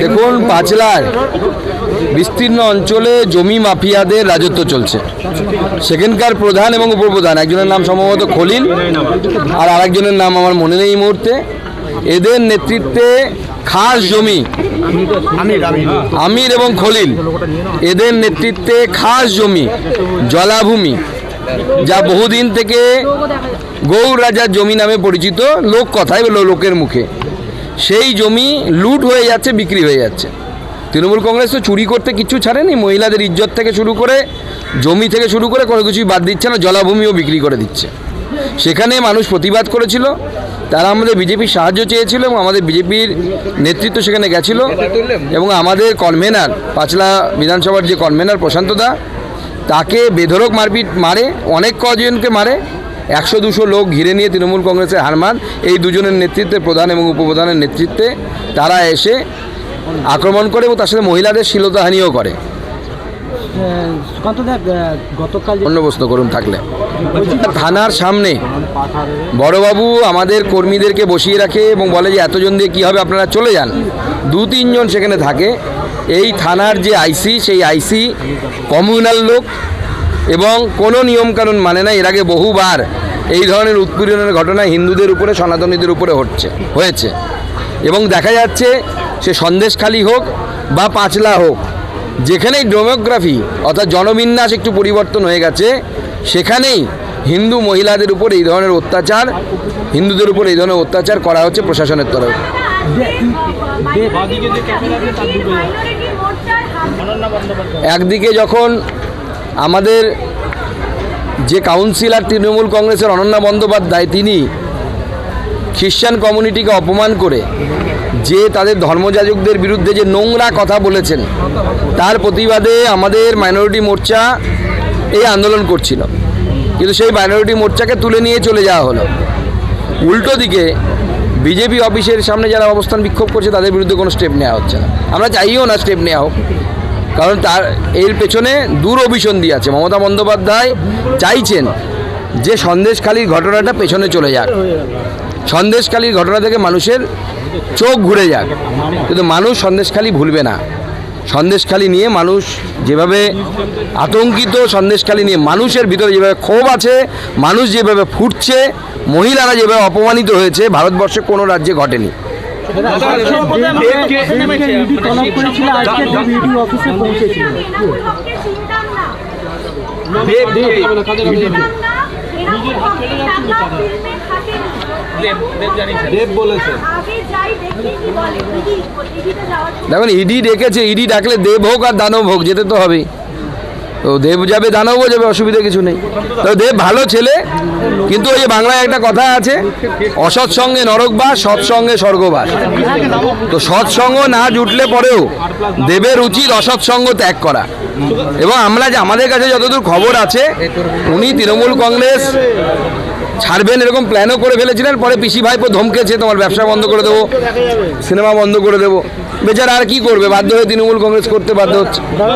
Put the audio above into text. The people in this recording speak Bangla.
দেখুন পাঁচলার বিস্তীর্ণ অঞ্চলে জমি মাফিয়াদের রাজত্ব চলছে। সেখানকার প্রধান এবং উপপ্রধান, একজনের নাম সম্ভবত খলিল, আর আরেকজনের নাম আমার মনে নেই এই মুহূর্তে। এদের নেতৃত্বে খাস জমি আমির এবং খলিল। এদের নেতৃত্বে খাস জমি জলাভূমি, যা বহুদিন থেকে গৌর রাজার জমি নামে পরিচিত লোক কথায় লোকের মুখে। সেই জমি লুট হয়ে যাচ্ছে, বিক্রি হয়ে যাচ্ছে। তৃণমূল কংগ্রেস তো চুরি করতে কিচ্ছু ছাড়েনি, মহিলাদের ইজ্জত থেকে শুরু করে, জমি থেকে শুরু করে কোনো কিছুই বাদ দিচ্ছে না, জলাভূমিও বিক্রি করে দিচ্ছে। সেখানে মানুষ প্রতিবাদ করেছিল, তারা আমাদের বিজেপির সাহায্য চেয়েছিল এবং আমাদের বিজেপির নেতৃত্ব সেখানে গেছিল এবং আমাদের কনভেনার, পাঁচলা বিধানসভার যে কনভেনার প্রশান্ত দা, তাকে বেধরক মারপিট মারে, অনেক কজনকে মারে একশো দুশো লোক ঘিরে নিয়ে তৃণমূল কংগ্রেসের হারমান এই দুজনের নেতৃত্বে প্রধান এবং উপপ্রধানের নেতৃত্বে তারা এসে আক্রমণ করে এবং তার সাথে মহিলাদের শিলতাহানিও করে। যে করুন থাকলে। থানার সামনে বড়বাবু আমাদের কর্মীদেরকে বসিয়ে রাখে এবং বলে যে, এতজন দিয়ে কী হবে? আপনারা চলে যান। দু তিনজন সেখানে থাকে। এই থানার যে আইসি, সেই আইসি কমিউনাল লোক এবং কোনো নিয়মকানুন মানে না এর আগে বহুবার এই ধরনের উৎপীড়নের ঘটনা হিন্দুদের উপরে, সনাতনীদের উপরে হচ্ছে, হয়েছে। এবং দেখা যাচ্ছে সে সন্দেশখালী হোক বা পাঁচলা হোক, যেখানেই ডেমোগ্রাফি অর্থাৎ জনবিন্যাস একটু পরিবর্তন হয়ে গেছে, সেখানেই হিন্দু মহিলাদের উপর এই ধরনের অত্যাচার, হিন্দুদের উপর এই ধরনের অত্যাচার করা হচ্ছে প্রশাসনের তরফে। একদিকে যখন আমাদের যে কাউন্সিলর তৃণমূল কংগ্রেসের অনন্যা বন্দ্যোপাধ্যায়, তিনি খ্রিশ্চান কমিউনিটিকে অপমান করে যে তাদের ধর্মযাজকদের বিরুদ্ধে যে নোংরা কথা বলেছেন, তার প্রতিবাদে আমাদের মাইনরিটি মোর্চা এই আন্দোলন করছিল। কিন্তু সেই মাইনরিটি মোর্চাকে তুলে নিয়ে চলে যাওয়া হলো। উল্টো দিকে বিজেপি অফিসের সামনে যারা অবস্থান বিক্ষোভ করছে, তাদের বিরুদ্ধে কোনো স্টেপ নেওয়া হচ্ছে না। আমরা চাইও না স্টেপ নেওয়া হোক। কারণ তার এর পেছনে দূর অভিসন্ধি আছে। মমতা বন্দ্যোপাধ্যায় চাইছেন যে সন্দেশখালির ঘটনাটা পেছনে চলে যাক। সন্দেশখালির ঘটনা থেকে মানুষের চোখ ঘুরে যাক। কিন্তু মানুষ সন্দেশখালি ভুলবে না। সন্দেশখালি নিয়ে মানুষ যেভাবে আতঙ্কিত, সন্দেশখালি নিয়ে মানুষের ভিতরে যেভাবে ক্ষোভ আছে, মানুষ যেভাবে ফুটছে, মহিলারা যেভাবে অপমানিত হয়েছে, ভারতবর্ষে কোনো রাজ্যে ঘটেনি। দেখুন ইডি ডেকেছে ইডি ডাকলে দেব হোক আর দানব হোক যেতে তো হবেই। তো দেব যাবে দানবও যাবে অসুবিধা কিছু নেই। তো দেব ভালো ছেলে, কিন্তু ওই যে বাংলায় একটা কথা আছে, অসৎ সঙ্গে নরকবাস সৎসঙ্গে স্বর্গবাস তো সৎসঙ্গ না জুটলে পরেও দেবের উচিত অসৎ সঙ্গ ত্যাগ করা। এবং আমরা যে আমাদের কাছে যতদূর খবর আছে, উনি তৃণমূল কংগ্রেস ছাড়বেন এরকম প্ল্যানও করে ফেলেছিলেন, পরে পিসি ভাই ভাইপো ধমকেছে, তোমার ব্যবসা বন্ধ করে দেবো, সিনেমা বন্ধ করে দেবো। বেচারা আর কি করবে? বাধ্য হয়ে তৃণমূল কংগ্রেস করতে বাধ্য হচ্ছে।